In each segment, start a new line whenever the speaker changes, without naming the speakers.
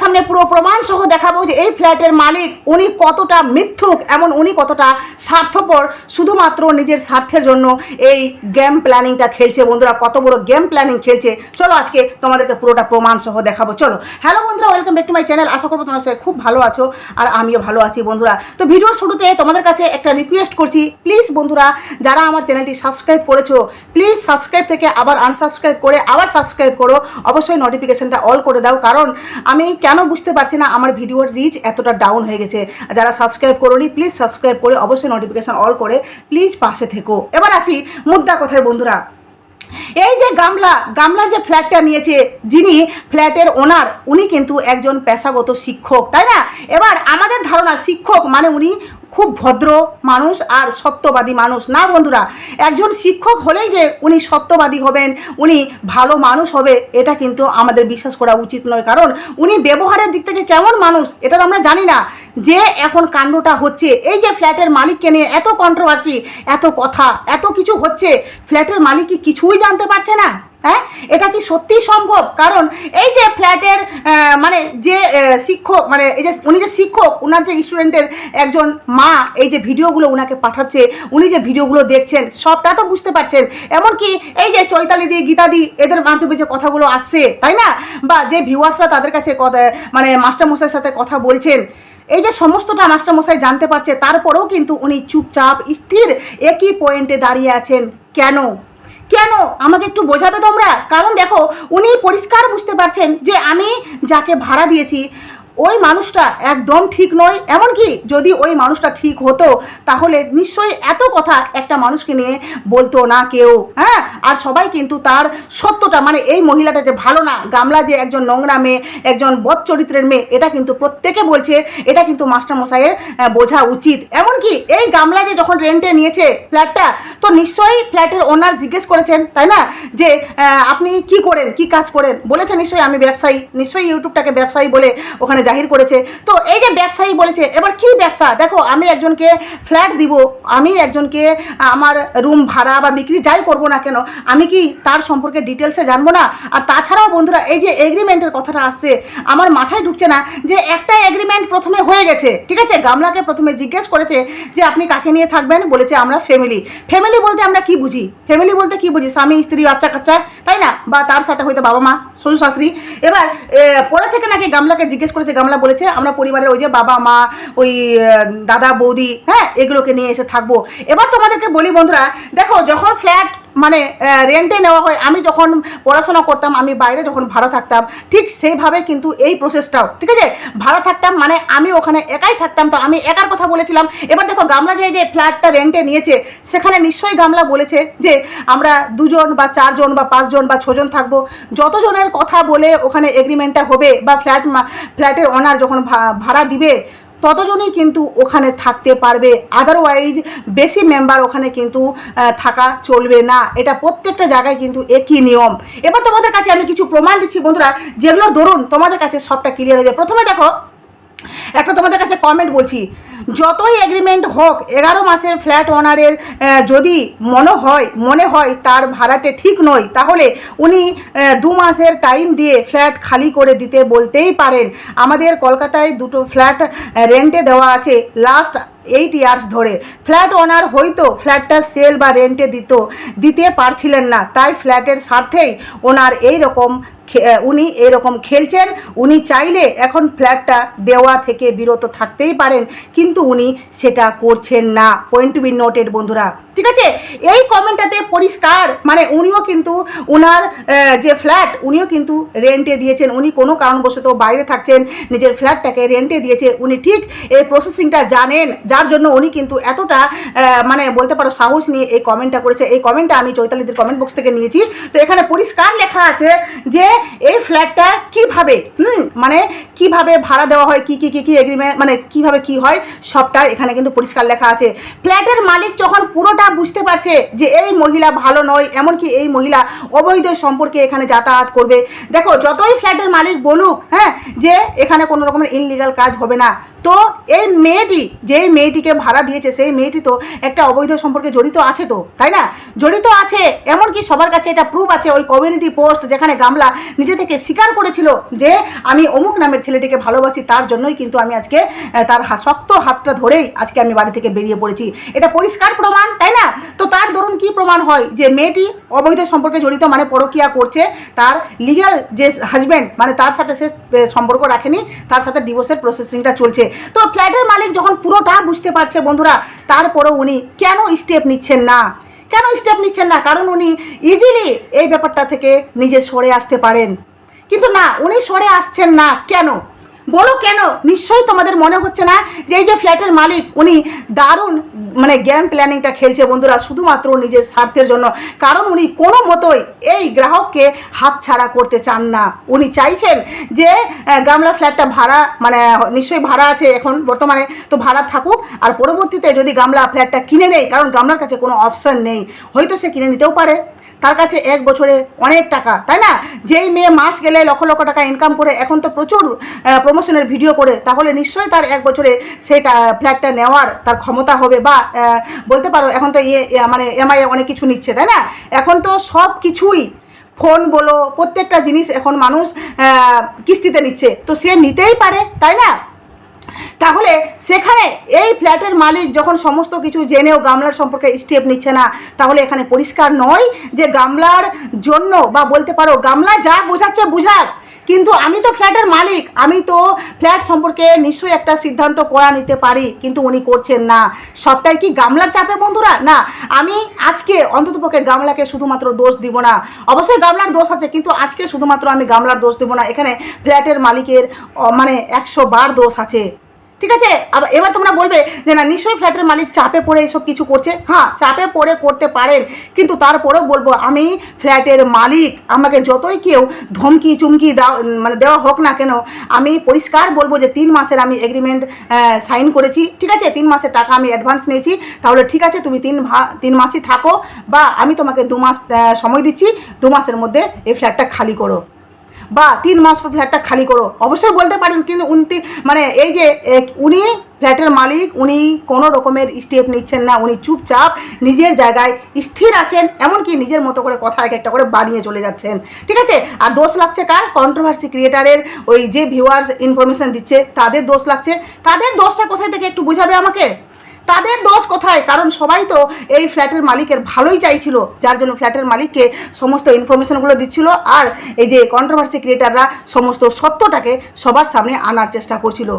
সামনে পুরো প্রমাণ সহ দেখাবো যে এই ফ্ল্যাটের মালিক, উনি কতটা মিথ্যুক, এমন উনি কতটা স্বার্থপর, শুধুমাত্র নিজের স্বার্থের জন্য এই গেম প্ল্যানিংটা খেলছে। বন্ধুরা, কত বড় গেম প্ল্যানিং খেলছে। চলো আজকে তোমাদেরকে পুরোটা প্রমাণ সহ দেখাবো। চলো। হ্যালো বন্ধুরা welcome back to my channel আশা করব তোমরা সবাই খুব ভালো আছো আর আমিও ভালো আছি বন্ধুরা। তো ভিডিওর শুরুতে তোমাদের কাছে একটা রিকোয়েস্ট করছি। প্লিজ বন্ধুরা, যারা আমার চ্যানেলটি সাবস্ক্রাইব করেছ প্লিজ সাবস্ক্রাইব থেকে আবার আনসাবস্ক্রাইব করে আবার সাবস্ক্রাইব করো। অবশ্যই নোটিফিকেশনটা অল করে দাও। কারণ আমি কেন বুঝতে পারছি না, আমার ভিডিওর রিচ এতটা ডাউন হয়ে গেছে। যারা সাবস্ক্রাইব করোনি প্লিজ সাবস্ক্রাইব করে অবশ্যই নোটিফিকেশান অল করে প্লিজ পাশে থেকো। এবার আসি মুদ্রা কথায় বন্ধুরা। এই যে গামলা গামলা যে ফ্ল্যাটটা নিয়েছে, যিনি ফ্ল্যাটের ওনার উনি কিন্তু একজন পেশাগত শিক্ষক, তাই না? এবার আমাদের ধারণা শিক্ষক মানে উনি খুব ভদ্র মানুষ আর সত্যবাদী মানুষ। না বন্ধুরা, একজন শিক্ষক হলেই যে উনি সত্যবাদী হবেন, উনি ভালো মানুষ হবে, এটা কিন্তু আমাদের বিশ্বাস করা উচিত নয়। কারণ উনি ব্যবহারের দিক থেকে কেমন মানুষ, এটা তো আমরা জানি না। যে এখন কাণ্ডটা হচ্ছে, এই যে ফ্ল্যাটের মালিককে নিয়ে এত কন্ট্রোভার্সি এত কথা, এত কিছু হচ্ছে, ফ্ল্যাটের মালিক কি কিছুই জানতে পারছে না? হ্যাঁ? এটা কি সত্যি সম্ভব? কারণ এই যে ফ্ল্যাটের মানে যে শিক্ষক মানে এই যে উনি যে শিক্ষক ওনার যে স্টুডেন্টের একজন মা, এই যে ভিডিওগুলো ওনাকে পাঠাচ্ছে, উনি যে ভিডিওগুলো দেখছেন সবটা তো বুঝতে পারছেন। এমনকি এই যে চৈতালি দি, গীতা দি, এদের মাধ্যমে যে কথাগুলো আসছে, তাই না? বা যে ভিউয়ার্সরা তাদের কাছে মানে মাস্টারমশাইয়ের সাথে কথা বলছেন, এই যে সমস্তটা মাস্টারমশাই জানতে পারছে, তারপরেও কিন্তু উনি চুপচাপ, স্থির, একই পয়েন্টে দাঁড়িয়ে আছেন। কেন? কেন? আমাকে একটু বোঝাবে তোমরা? কারণ দেখো, উনি পরিষ্কার বুঝতে পারছেন যে আমি যাকে ভাড়া দিয়েছি ওই মানুষটা একদম ঠিক নয়। এমনকি যদি ওই মানুষটা ঠিক হতো, তাহলে নিশ্চয়ই এত কথা একটা মানুষকে নিয়ে বলতো না কেউ। হ্যাঁ? আর সবাই কিন্তু তার সত্যটা মানে এই মহিলাটা যে ভালো না, গামলা যে একজন নোংরা মেয়ে, একজন বদ চরিত্রের মেয়ে, এটা কিন্তু প্রত্যেকে বলছে। এটা কিন্তু মাস্টারমশাইয়ের বোঝা উচিত। এমনকি এই গামলা যে যখন রেন্টে নিয়েছে ফ্ল্যাটটা তো নিশ্চয়ই ফ্ল্যাটের ওনার জিজ্ঞেস করেছেন, তাই না? যে আপনি কি করেন? কি কাজ করেন? বলেছে নিশ্চয়ই আমি ব্যবসায়ী। নিশ্চয়ই ইউটিউবটাকে ব্যবসায়ী বলে ওখানে জাহির করেছে। তো এই যে ব্যবসায়ী বলেছে, এবার কি ব্যবসা? দেখো, আমি একজনকে ফ্ল্যাট দিব, আমি একজনকে আমার রুম ভাড়া বা বিক্রি যাই করব না কেন, আমি কি তার সম্পর্কে ডিটেলসে জানব না? আর তাছাড়াও বন্ধুরা, এই যে এগ্রিমেন্টের কথাটা আসছে, আমার মাথায় ঢুকছে না যে একটা এগ্রিমেন্ট প্রথমে হয়ে গেছে, ঠিক আছে? গামলাকে প্রথমে জিজ্ঞেস করেছে যে আপনি কাকে নিয়ে থাকবেন? বলেছে আমরা ফ্যামিলি ফ্যামিলি বলতে আমরা কি বুঝি? ফ্যামিলি বলতে কি বুঝি? স্বামী, স্ত্রী, বাচ্চা কাচ্চা, তাই না? বা তার সাথে হয়তো বাবা মা, শ্বশুর শাশুড়ি। এবার পরে থেকে নাকি গামলাকে জিজ্ঞেস করেছে গামলা বলেছে, আমরা পরিবারের ওই যে বাবা, মা, ওই দাদা, বৌদি হ্যাঁ এগুলোকে নিয়ে এসে থাকব। এবার তোমাদেরকে বলি বন্ধুরা, দেখো, যখন ফ্ল্যাট মানে রেন্টে নেওয়া হয়। আমি যখন পড়াশোনা করতাম, আমি বাইরে যখন ভাড়া থাকতাম, ঠিক সেইভাবে কিন্তু এই প্রসেসটাও ঠিক আছে? ভাড়া থাকতাম মানে আমি ওখানে একাই থাকতাম। তো আমি একার কথা বলেছিলাম। এবার দেখো, গামলা যে যে ফ্ল্যাটটা রেন্টে নিয়েছে, সেখানে নিশ্চয়ই গামলা বলেছে যে, আমরা দুজন বা চারজন বা পাঁচজন বা ছজন থাকব। যতজনের কথা বলে ওখানে এগ্রিমেন্টটা হবে বা ফ্ল্যাট ফ্ল্যাটের ওনার যখন ভাড়া দিবে ততজনই কিন্তু ওখানে থাকতে পারবে। আদারওয়াইজ বেশি মেম্বার ওখানে কিন্তু থাকা চলবে না। এটা প্রত্যেকটা জায়গায় কিন্তু একই নিয়ম। এবার তোমাদের কাছে আমি কিছু প্রমাণ দিচ্ছি বন্ধুরা। যেগুলো ধরুন, তোমাদের কাছে সবটা ক্লিয়ার হয়ে যায়। প্রথমে দেখো, একটা তোমাদের কাছে কমেন্ট বলছি। যতই এগ্রিমেন্ট হোক, এগারো মাসের ফ্ল্যাট ওনারের যদি মনে হয় মনে হয় তার ভাড়াটে ঠিক নয়, তাহলে উনি দু মাসের টাইম দিয়ে ফ্ল্যাট খালি করে দিতে বলতেই পারেন। আমাদের কলকাতায় দুটো ফ্ল্যাট রেন্টে দেওয়া আছে লাস্ট এইট ইয়ার্স ধরে। ফ্ল্যাট ওনার হয়তো ফ্ল্যাটটা সেল বা রেন্টে দিত, দিতে পারছিলেন না, তাই ফ্ল্যাটের স্বার্থেই ওনার এই রকম উনি এরকম খেলছেন। উনি চাইলে এখন ফ্ল্যাটটা দেওয়া থেকে বিরত থাকতেই পারেন। কিন্তু উনি সেটা করছেন না। পয়েন্ট টু বি নোটেড বন্ধুরা। ঠিক আছে? এই কমেন্টটাতে পরিষ্কার। মানে উনিও কিন্তু ওনার যে ফ্ল্যাট উনিও কিন্তু রেন্টে দিয়েছেন। উনি কোনো কারণবশত বাইরে থাকছেন। নিজের ফ্ল্যাটটাকে রেন্টে দিয়েছে। উনি ঠিক এই প্রসেসিংটা জানেন। যার জন্য উনি কিন্তু এতটা মানে বলতে পারো সাহস নিয়ে এই কমেন্টটা করেছে। এই কমেন্টটা আমি চৈতালিদের কমেন্ট বক্স থেকে নিয়েছি। তো এখানে পরিষ্কার লেখা আছে যে এই ফ্ল্যাটটা কীভাবে, হুম মানে কীভাবে ভাড়া দেওয়া হয়, কি কি কি কি এগ্রিমেন্ট মানে কীভাবে কি হয় সবটা এখানে কিন্তু পরিষ্কার লেখা আছে। ফ্ল্যাটের মালিক যখন পুরোটা বুঝতে পারছে যে এই মহিলা ভালো নয়, এমনকি এই মহিলা অবৈধ সম্পর্কে এখানে যাতায়াত করবে। দেখো, যতই ফ্ল্যাটের মালিক বলুক হ্যাঁ যে এখানে কোনো রকমের ইনলিগাল কাজ হবে না। তো এই মেয়েটি, যেই মেয়েটিকে ভাড়া দিয়েছে, সেই মেয়েটি তো একটা অবৈধ সম্পর্কে জড়িত আছে তো, তাই না? জড়িত আছে, এমনকি সবার কাছে এটা প্রুফ আছে, ওই কমিউনিটি পোস্ট যেখানে গামলা নিজে থেকে স্বীকার করেছিল যে আমি অমুক নামের ছেলেটিকে ভালোবাসি, তার জন্যই কিন্তু আমি আজকে তার শক্ত হাতটা ধরেই আজকে আমি বাড়ি থেকে বেরিয়ে পড়েছি। এটা পরিষ্কার প্রমাণ, তাই না? তো তার ধরুন কি প্রমাণ হয়? যে মেয়েটি অবৈধ সম্পর্কে জড়িত মানে পরকিয়া করছে, তার লিগাল যে হাজব্যান্ড মানে তার সাথে সে সম্পর্ক রাখেনি, তার সাথে ডিভোর্সের প্রসেসিংটা চলছে। তো ফ্ল্যাটের মালিক যখন পুরোটা বুঝতে পারছে, বন্ধুরা, তারপরেও উনি কেন স্টেপ নিচ্ছেন না? কেন স্টেপ নিচ্ছেন না? কারণ উনি ইজিলি এই ব্যাপারটা থেকে নিজে সরে আসতে পারেন। কিন্তু না, উনি সরে আসছেন না কেন? বলো কেন? নিশ্চয়ই তোমাদের মনে হচ্ছে না যে এই যে ফ্ল্যাটের মালিক, উনি দারুণ মানে গেম প্ল্যানিংটা খেলছে বন্ধুরা, শুধুমাত্র নিজের স্বার্থের জন্য। কারণ উনি কোনো মতোই এই গ্রাহককে হাতছাড়া করতে চান না। উনি চাইছেন যে গামলা ফ্ল্যাটটা ভাড়া মানে নিশ্চয়ই ভাড়া আছে এখন বর্তমানে, তো ভাড়া থাকুক। আর পরবর্তীতে যদি গামলা ফ্ল্যাটটা কিনে নেয়, কারণ গামলার কাছে কোনো অপশান নেই, হয়তো সে কিনে নিতেও পারে। তার কাছে এক বছরে অনেক টাকা, তাই না? যেই মেয়ে মাস গেলে লক্ষ লক্ষ টাকা ইনকাম করে, এখন তো প্রচুর প্রমোশনের ভিডিও করে, তাহলে নিশ্চয়ই তার এক বছরে সেটা ফ্ল্যাটটা নেওয়ার তার ক্ষমতা হবে বা বলতে পারো এখন তো ইয়ে মানে এমআই অনেক কিছু নিচ্ছে, তাই না? এখন তো সব কিছুই ফোন বলো, প্রত্যেকটা জিনিস এখন মানুষ কিস্তিতে নিচ্ছে, তো সে নিতেই পারে, তাই না? তাহলে সেখানে এই ফ্ল্যাটের মালিক যখন সমস্ত কিছু জেনেও গামলার সম্পর্কে স্টেপ নিচ্ছে না, তাহলে এখানে পরিষ্কার নয় যে গামলার জন্য বা বলতে পারো গামলা যা বোঝাচ্ছে বুঝাক কিন্তু আমি তো ফ্ল্যাটের মালিক, আমি তো ফ্ল্যাট সম্পর্কে নিশ্চয়ই একটা সিদ্ধান্ত করা নিতে পারি, কিন্তু উনি করছেন না। সবটাই কি গামলার চাপে বন্ধুরা? না, আমি আজকে অন্ততপক্ষে গামলাকে শুধুমাত্র দোষ দিব না। অবশ্যই গামলার দোষ আছে, কিন্তু আজকে শুধুমাত্র আমি গামলার দোষ দিব না। এখানে ফ্ল্যাটের মালিকের মানে একশো বার দোষ আছে। ঠিক আছে? আবার এবার তোমরা বলবে যে, না, নিশ্চয়ই ফ্ল্যাটের মালিক চাপে পড়ে এসব কিছু করছে। হ্যাঁ চাপে পড়ে করতে পারেন। কিন্তু তারপরেও বলব, আমি ফ্ল্যাটের মালিক। আমাকে যতই কেউ ধমকি, চুমকি দাও মানে দেওয়া হোক না কেন, আমি পরিষ্কার বলব যে, তিন মাসের আমি এগ্রিমেন্ট সাইন করেছি। ঠিক আছে? তিন মাসের টাকা আমি অ্যাডভান্স নিয়েছি। তাহলে ঠিক আছে, তুমি তিন তিন মাসই থাকো বা আমি তোমাকে দু মাস সময় দিচ্ছি। দু মাসের মধ্যে এই ফ্ল্যাটটা খালি করো। বা তিন মাস পর ফ্ল্যাটটা খালি করো। অবশ্যই বলতে পারেন, কিন্তু উনতি মানে এই যে উনি ফ্ল্যাটের মালিক, উনি কোনো রকমের স্টেপ নিচ্ছেন না, উনি চুপচাপ নিজের জায়গায় স্থির আছেন, এমনকি নিজের মতো করে কথা এক একটা করে বানিয়ে চলে যাচ্ছেন। ঠিক আছে? আর দোষ লাগছে কার? কন্ট্রোভার্সি ক্রিয়েটারের ওই যে ভিউয়ার্স ইনফরমেশন দিচ্ছে, তাদের দোষ লাগছে। তাদের দোষটা কোথায় থেকে একটু বুঝাবে আমাকে? তাদের দোষ কোথায়? কারণ সবাই তো এই ফ্ল্যাটের মালিকের ভালোই চাইছিল, যার জন্য ফ্ল্যাটের মালিককে সমস্ত ইনফরমেশনগুলো দিচ্ছিল আর এই যে কন্ট্রোভার্সি ক্রিয়েটাররা সমস্ত সত্যটাকে সবার সামনে আনার চেষ্টা করছিল।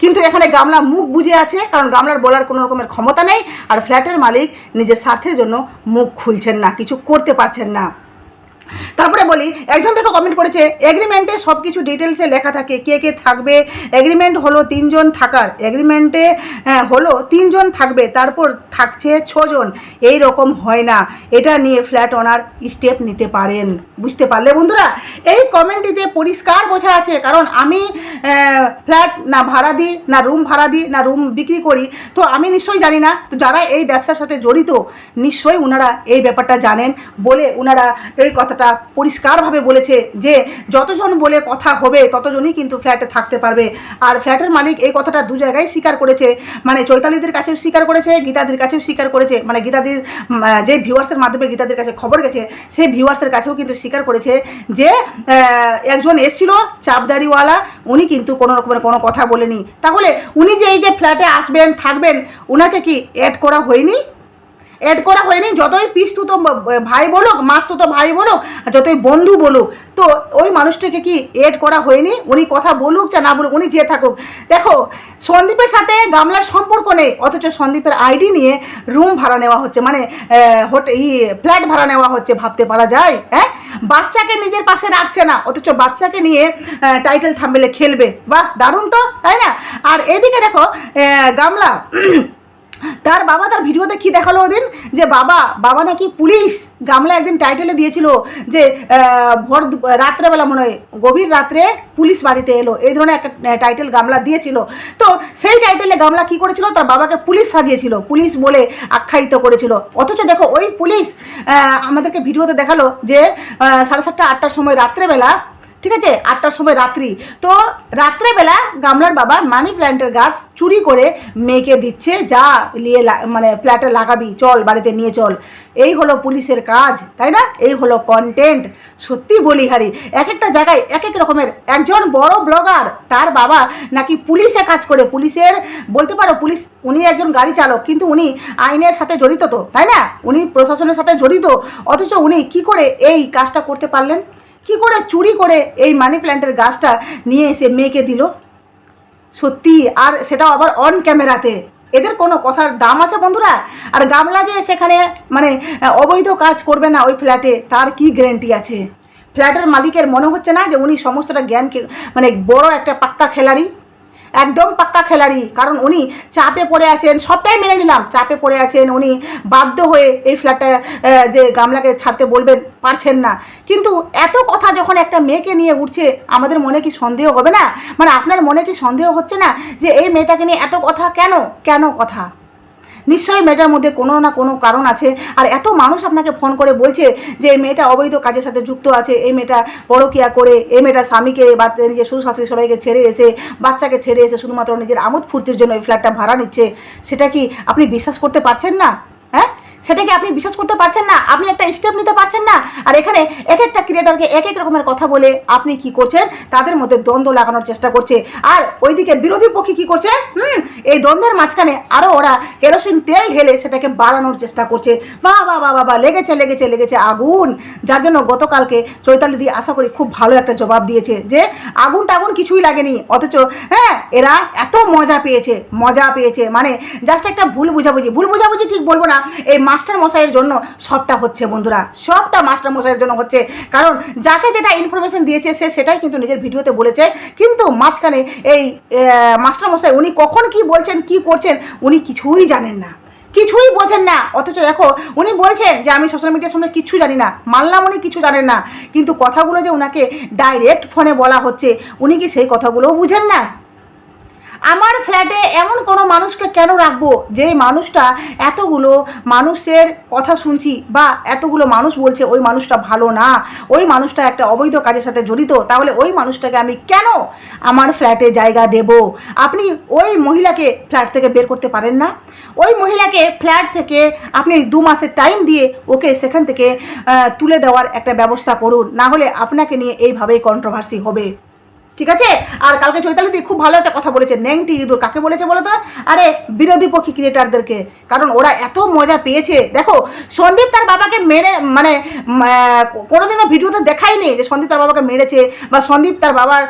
কিন্তু এখানে গামলা মুখ বুঝে আছে, কারণ গামলার বলার কোনো রকমের ক্ষমতা নেই, আর ফ্ল্যাটের মালিক নিজের স্বার্থের জন্য মুখ খুলছেন না, কিছু করতে পারছেন না। তারপরে বলি, একজন দেখো কমেন্ট করেছে এগ্রিমেন্টে সব কিছু ডিটেলসে লেখা থাকে, কে কে থাকবে। এগ্রিমেন্ট হলো তিনজন থাকার। এগ্রিমেন্টে হলো তিনজন থাকবে, তারপর থাকছে ছজন। এই রকম হয় না। এটা নিয়ে ফ্ল্যাট ওনার স্টেপ নিতে পারেন। বুঝতে পারলে বন্ধুরা? এই কমেন্টটিতে পরিষ্কার বোঝা আছে, কারণ আমি ফ্ল্যাট না ভাড়া দিই, না রুম ভাড়া দিই, না রুম বিক্রি করি, তো আমি নিশ্চয়ই জানি না। তো যারা এই ব্যবসার সাথে জড়িত, নিশ্চয়ই ওনারা এই ব্যাপারটা জানেন বলে ওনারা এই কথাটা পরিষ্কারভাবে বলেছে যে যতজন বলে কথা হবে ততজনই কিন্তু ফ্ল্যাটে থাকতে পারবে। আর ফ্ল্যাটের মালিক এই কথাটা দু জায়গায় স্বীকার করেছে। মানে চৈতালিদের কাছেও স্বীকার করেছে, গীতাদির কাছেও স্বীকার করেছে। মানে গীতাদির যে ভিউয়ার্সের মাধ্যমে গীতাদির কাছে খবর গেছে, সেই ভিউয়ার্সের কাছেও কিন্তু স্বীকার করেছে যে একজন এসছিল চাপদাড়িওয়ালা, উনি কিন্তু কোনো রকমের কোনো কথা বলেনি। তাহলে উনি যে এই যে ফ্ল্যাটে আসবেন, থাকবেন ওনাকে কি অ্যাড করা হয়নি? অ্যাড করা হয়নি। যতই পিস্তু তো ভাই বলুক মাস্তু তো ভাই বলুক যতই বন্ধু বলুক, তো ওই মানুষটাকে কি অ্যাড করা হয়নি? উনি কথা বলুক যা না বলুক, উনি যে থাকুক। দেখো, সন্দীপের সাথে গামলার সম্পর্ক নেই, অথচ সন্দীপের আইডি নিয়ে রুম ভাড়া নেওয়া হচ্ছে। মানে হোটেল ফ্ল্যাট ভাড়া নেওয়া হচ্ছে, ভাবতে পারা যায় হ্যাঁ? বাচ্চাকে নিজের পাশে রাখছে না, অথচ বাচ্চাকে নিয়ে টাইটেল থাম্বেলে খেলবে। বাহ, দারুণ তো, তাই না? আর এদিকে দেখো গামলা তার বাবা তার ভিডিওতে কি দেখাল ওদিন? যে বাবা বাবা নাকি পুলিশ গামলা একদিন টাইটেলে দিয়েছিল যে ভর রাত্রেবেলা মনে হয়, গভীর রাত্রে পুলিশ বাড়িতে এলো। এই ধরনের একটা টাইটেল গামলা দিয়েছিল। তো সেই টাইটেলে গামলা কি করেছিল? তার বাবাকে পুলিশ সাজিয়েছিল। পুলিশ বলে আখ্যায়িত করেছিল। অথচ দেখো, ওই পুলিশ আমাদেরকে ভিডিওতে দেখাল যে সাড়ে সাতটা, আটটার সময় রাত্রেবেলা ঠিক আছে? আটটার সময় রাত্রি। তো রাত্রেবেলা গামলার বাবা মানি প্ল্যান্টের গাছ চুরি করে মেয়েকে দিচ্ছে, যা নিয়ে মানে ফ্ল্যাটে লাগাবি, চল বাড়িতে নিয়ে চল। এই হলো পুলিশের কাজ, তাই না? এই হলো কন্টেন্ট সত্যি বলি হারি, এক একটা জায়গায় এক এক রকমের। একজন বড় ব্লগার তার বাবা নাকি পুলিশে কাজ করে। পুলিশের, বলতে পারো পুলিশ উনি একজন গাড়ি চালক, কিন্তু উনি আইনের সাথে জড়িত তো, তাই না? উনি প্রশাসনের সাথে জড়িত। অথচ উনি কি করে এই কাজটা করতে পারলেন? কি করে চুরি করে এই মানি প্ল্যান্টের গাছটা নিয়ে এসে মেয়েকে দিল? সত্যি, আর সেটা আবার অন ক্যামেরাতে এদের কোনো কথার দাম আছে বন্ধুরা? আর গামলা যে সেখানে মানে অবৈধ কাজ করবে না ওই ফ্ল্যাটে তার কি গ্যারেন্টি আছে? ফ্ল্যাটের মালিকের মনে হচ্ছে না যে উনি সমস্তটা জ্ঞানকে মানে বড় একটা পাক্কা খেলাড়ি? একদম পাক্কা খেলাড়ি। কারণ উনি চাপে পড়ে আছেন, সবটাই মেনে নিলাম। চাপে পড়ে আছেন, উনি বাধ্য হয়ে এই ফ্ল্যাটটা যে গামলাকে ছাড়তে বলবেন, পারছেন না। কিন্তু এত কথা যখন একটা মেয়েকে নিয়ে উঠছে, আমাদের মনে কি সন্দেহ হবে না? মানে আপনার মনে কি সন্দেহ হচ্ছে না যে এই মেয়েটাকে নিয়ে এত কথা? কেন? কেন কথা? নিশ্চয়ই মেয়েটার মধ্যে কোনো না কোনো কারণ আছে। আর এত মানুষ আপনাকে ফোন করে বলছে যে, এই মেয়েটা অবৈধ কাজের সাথে যুক্ত আছে, এই মেয়েটা পরকিয়া করে, এই মেয়েটা স্বামীকে বা নিজের শ্বশুর শাশুড়ি সবাইকে ছেড়ে এসে, বাচ্চাকে ছেড়ে এসে শুধুমাত্র নিজের আমোদ ফুর্তির জন্য এই ফ্ল্যাটটা ভাড়া নিচ্ছে। সেটা কি আপনি বিশ্বাস করতে পারছেন না? হ্যাঁ? সেটা কি আপনি বিশ্বাস করতে পারছেন না আপনি একটা স্টেপ নিতে পারছেন না। আর এখানে এক একটা ক্রিয়েটারকে এক এক রকমের কথা বলে আপনি কি করছেন তাদের মধ্যে দ্বন্দ্ব লাগানোর চেষ্টা করছে। আর ওইদিকে বিরোধী পক্ষে কি করছে? হুম এই দ্বন্দ্বের মাঝখানে আরও ওরা কেরোসিন তেল ঢেলে সেটাকে বাড়ানোর চেষ্টা করছে। বা বা বা বাহ, লেগেছে লেগেছে লেগেছে আগুন। যার জন্য গতকালকে চৈতালি দি আশা করি খুব ভালো একটা জবাব দিয়েছে যে আগুন টাগুন কিছুই লাগেনি অথচ হ্যাঁ এরা এত মজা পেয়েছে মজা পেয়েছে। মানে জাস্ট একটা ভুল বুঝাবুঝি। ভুল বুঝাবুঝি ঠিক বলব না এই মাস্টার মশাইয়ের জন্য সবটা হচ্ছে বন্ধুরা, সবটা মাস্টার মশাইয়ের জন্য হচ্ছে। কারণ যাকে যেটা ইনফরমেশন দিয়েছে সে সেটাই কিন্তু নিজের ভিডিওতে বলেছে। কিন্তু মাঝখানে এই মাস্টার মশাই উনি কখন কি বলছেন, কি করছেন, উনি কিছুই জানেন না। কিছুই বোঝেন না। অথচ দেখো, উনি বলছেন যে, আমি সোশ্যাল মিডিয়ার সামনে কিচ্ছু জানি না। মানলাম উনি কিছু জানেন না। কিন্তু কথাগুলো যে ওনাকে ডাইরেক্ট ফোনে বলা হচ্ছে, উনি কি সেই কথাগুলোও বুঝেন না? আমার ফ্ল্যাটে এমন কোনো মানুষকে কেন রাখব? যে মানুষটা এতগুলো মানুষের কথা শুনছি বা এতগুলো মানুষ বলছে ওই মানুষটা ভালো না, ওই মানুষটা একটা অবৈধ কাজের সাথে জড়িত, তাহলে ওই মানুষটাকে আমি কেন আমার ফ্ল্যাটে জায়গা দেব? আপনি ওই মহিলাকে ফ্ল্যাট থেকে বের করতে পারেন না। ওই মহিলাকে ফ্ল্যাট থেকে আপনি দু মাসের টাইম দিয়ে ওকে সেখান থেকে তুলে দেওয়ার একটা ব্যবস্থা করুন। না হলে আপনাকে নিয়ে এইভাবেই কন্ট্রোভার্সি হবে। ঠিক আছে? আর কালকে চৈতালি দি খুব ভালো একটা কথা বলেছে, ন্যাংটি ইঁদুর। কাকে বলেছে বলো তো? আরে বিরোধী পক্ষী ক্রিয়েটারদেরকে। কারণ ওরা এত মজা পেয়েছে। দেখো, সন্দীপ তার বাবাকে মেরে মানে কোনোদিনও ভিডিওতে দেখায়নি যে সন্দীপ তার বাবাকে মেরেছে বা সন্দীপ তার বাবার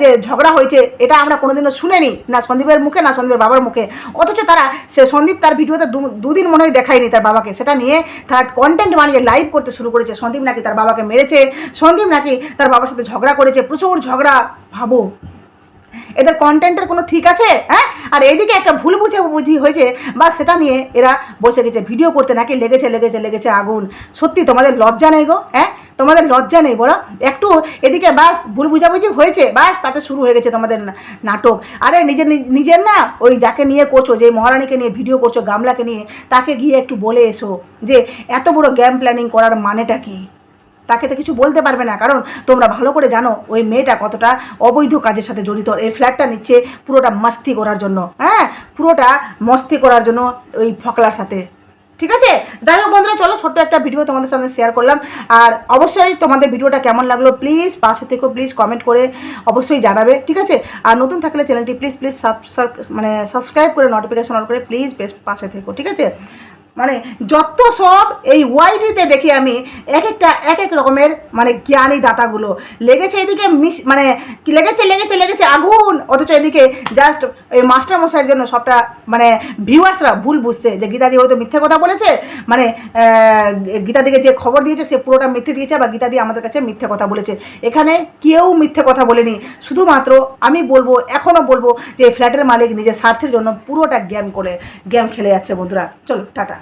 যে ঝগড়া হয়েছে, এটা আমরা কোনোদিনও শুনেনি। না সন্দীপের মুখে, না সন্দীপের বাবার মুখে। অথচ তারা, সে সন্দীপ তার ভিডিওতে দুদিন মনে হয় দেখায়নি তার বাবাকে। সেটা নিয়ে তার কন্টেন্ট বানিয়ে লাইভ করতে শুরু করেছে। সন্দীপ নাকি তার বাবাকে মেরেছে। সন্দীপ নাকি তার বাবার সাথে ঝগড়া করেছে। প্রচুর ঝগড়া। ভাবো। এদের কন্টেন্টের কোনো ঠিক আছে? হ্যাঁ? আর এইদিকে একটা ভুল বুঝে বুঝি হয়েছে, বা সেটা নিয়ে এরা বসে গেছে, ভিডিও করতে নাকি লেগেছে লেগেছে লেগেছে আগুন। সত্যি তোমাদের লজ্জা নেই গো হ্যাঁ? তোমাদের লজ্জা নেই, বলো। একটু এদিকে বাস ভুল বুঝাবুঝি হয়েছে, বাস তাতে শুরু হয়ে গেছে তোমাদের নাটক। আরে নিজের নিজের না, ওই যাকে নিয়ে করছ যে মহারানীকে নিয়ে ভিডিও করছ, গামলাকে নিয়ে, তাকে গিয়ে একটু বলে এসো যে, এত বড় গেম প্ল্যানিং করার মানেটা কী? তাকে তো কিছু বলতে পারবে না। কারণ তোমরা ভালো করে জানো, ওই মেয়েটা কতটা অবৈধ কাজের সাথে জড়িত। এই ফ্ল্যাটটা নিচ্ছে পুরোটা মাস্তি করার জন্য। হ্যাঁ? পুরোটা মস্তি করার জন্য ওই ফকলার সাথে। ঠিক আছে? যাই হোক বন্ধুরা, চলো ছোট্ট একটা ভিডিও তোমাদের সামনে শেয়ার করলাম। আর অবশ্যই তোমাদের ভিডিওটা কেমন লাগল প্লিজ পাশে থেকেও প্লিজ কমেন্ট করে অবশ্যই জানাবে। ঠিক আছে? আর নতুন থাকলে চ্যানেলটি প্লিজ প্লিজ সাবস্ক্রাইব মানে সাবস্ক্রাইব করে নোটিফিকেশন অন করে প্লিজ পাশে থেকো। ঠিক আছে? মানে যত সব এই ওয়াইডিতে দেখি আমি এক একটা এক এক রকমের মানে জ্ঞানী দাতাগুলো। লেগেছে এদিকে মিস মানে লেগেছে লেগেছে লেগেছে আগুন! অথচ এদিকে জাস্ট এই মাস্টার মশাইয়ের জন্য সবটা মানে ভিউয়ার্সরা ভুল বুঝছে যে গীতাদি হয়তো মিথ্যে কথা বলেছে। মানে গীতাদিকে যে খবর দিয়েছে সে পুরোটা মিথ্যে দিয়েছে বা গীতাদি আমাদের কাছে মিথ্যে কথা বলেছে। এখানে কেউ মিথ্যে কথা বলেনি। শুধুমাত্র আমি বলব এখনও বলব যে ফ্ল্যাটের মালিক নিজের স্বার্থের জন্য পুরোটা গেম করে গেম খেলে যাচ্ছে বন্ধুরা। চলো, টাটা।